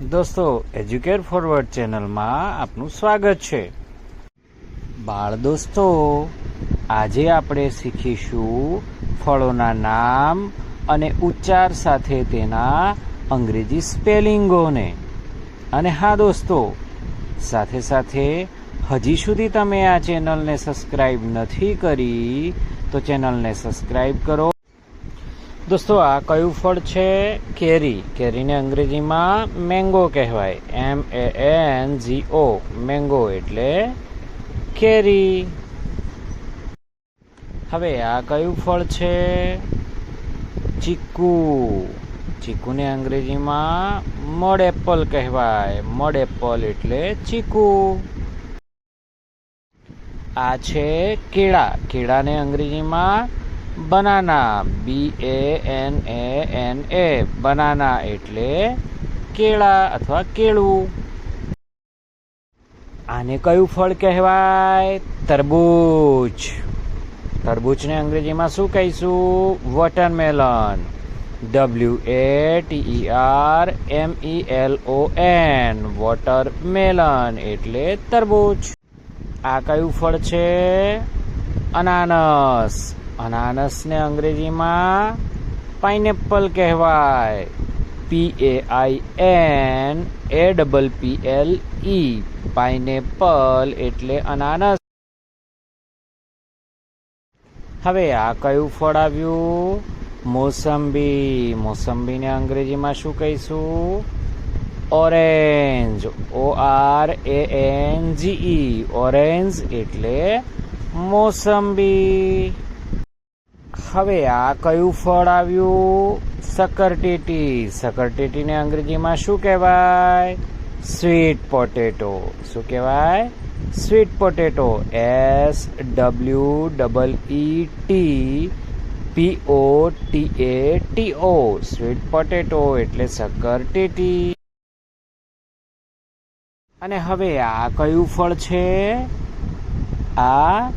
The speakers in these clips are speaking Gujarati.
દોસ્તો એજ્યુકેટ ફોરવર્ડ ચેનલમાં આપનું સ્વાગત છે. બાળ દોસ્તો, આજે આપણે શીખીશું ફળોના નામ અને ઉચ્ચાર સાથે તેના અંગ્રેજી સ્પેલિંગોને. અને હા દોસ્તો, સાથે સાથે હજી સુધી તમે આ ચેનલને સબસ્ક્રાઇબ નથી કરી, તો ચેનલને સબસ્ક્રાઇબ કરો. દોસ્તો, આ કયું ફળ છે? કેરી. કેરીને અંગ્રેજીમાં મેંગો કહેવાય. એમ એ એન જી ઓ મેંગો એટલે કેરી. હવે આ કયું ફળ છે? ચીકુ. ચીકુને અંગ્રેજીમાં મડ એપલ કહેવાય. મડ એપલ એટલે ચીકુ. આ છે કેળા. કેળાને અંગ્રેજીમાં banana B A N A N A banana એટલે કેળા અથવા કેળું. આને કયું ફળ કહેવાય? તરબૂચ. તરબૂચને અંગ્રેજીમાં શું કહીશું? Watermelon. W A T R M E L O N watermelon એટલે તરબૂચ. આ કયું ફળ છે? અનાનસ. અનાનસને અંગ્રેજીમાં પાઇનેપલ કહેવાય. P A I N A double P L E pineapple એટલે અનાનસ. હવે આ કયું ફળ આવ્યું? મોસંબી. મોસંબીને અંગ્રેજીમાં શું કહીશું? Orange. O R A N G orange એટલે મોસંબી. હવે આ કયું ફળ આવ્યું? સકરટેટી સકરટેટીને અંગ્રેજીમાં શું કહેવાય? સ્વીટ પોટેટો શું કહેવાય? Sweet potato S W double E T P O T A T O sweet potato એટલે સકરટેટી અને હવે આ કયું ફળ છે? આ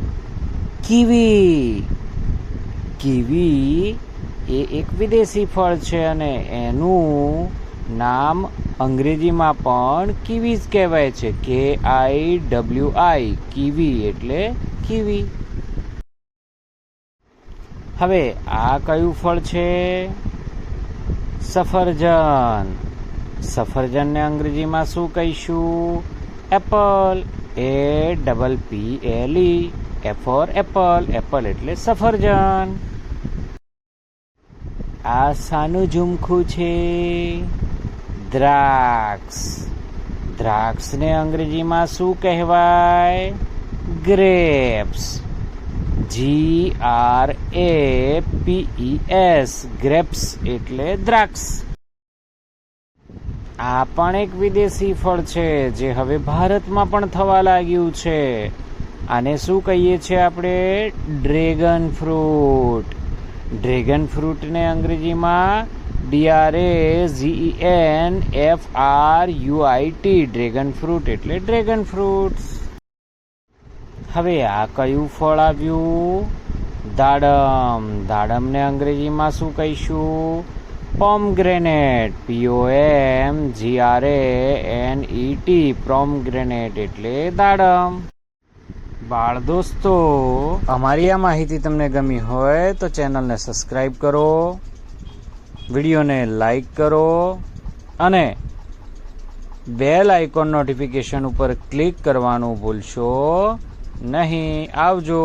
કીવી. કીવી એ એક વિદેશી ફળ છે અને એનું નામ અંગ્રેજીમાં પણ કીવી જ કહેવાય છે. કે આઈ ડબલ્યુ આઈ કીવી એટલે કીવી. હવે આ કયું ફળ છે? સફરજન. સફરજનને અંગ્રેજીમાં શું કહીશું? Apple. A double P L E. A for apple apple એટલે સફરજન. આ સાનું ઝુમખું છે. દ્રાક્ષ. દ્રાક્ષને અંગ્રેજીમાં શું કહેવાય? Grapes. G R A P S grapes એટલે દ્રાક્ષ. આ પણ એક વિદેશી ફળ છે, જે હવે ભારતમાં પણ થવા લાગ્યું છે. આને શું કહીએ છીએ આપણે? Dragon fruit. ડ્રેગન ફ્રૂટને અંગ્રેજીમાં D R A Z N F R U I T dragon fruit એટલે ડ્રેગન ફ્રૂટ હવે આ કયું ફળ આવ્યું? દાડમ. દાડમને અંગ્રેજીમાં શું કહીશું? Pomegranate. P O M G R A N E T pomegranate એટલે દાડમ. બાળ દોસ્તો. અમારી આ માહિતી તમને ગમી હોય તો ચેનલને સબસ્ક્રાઈબ કરો, વિડીયોને લાઈક કરો અને બેલ આઇકોન નોટિફિકેશન ઉપર ક્લિક કરવાનું ભૂલશો નહીં. આવજો.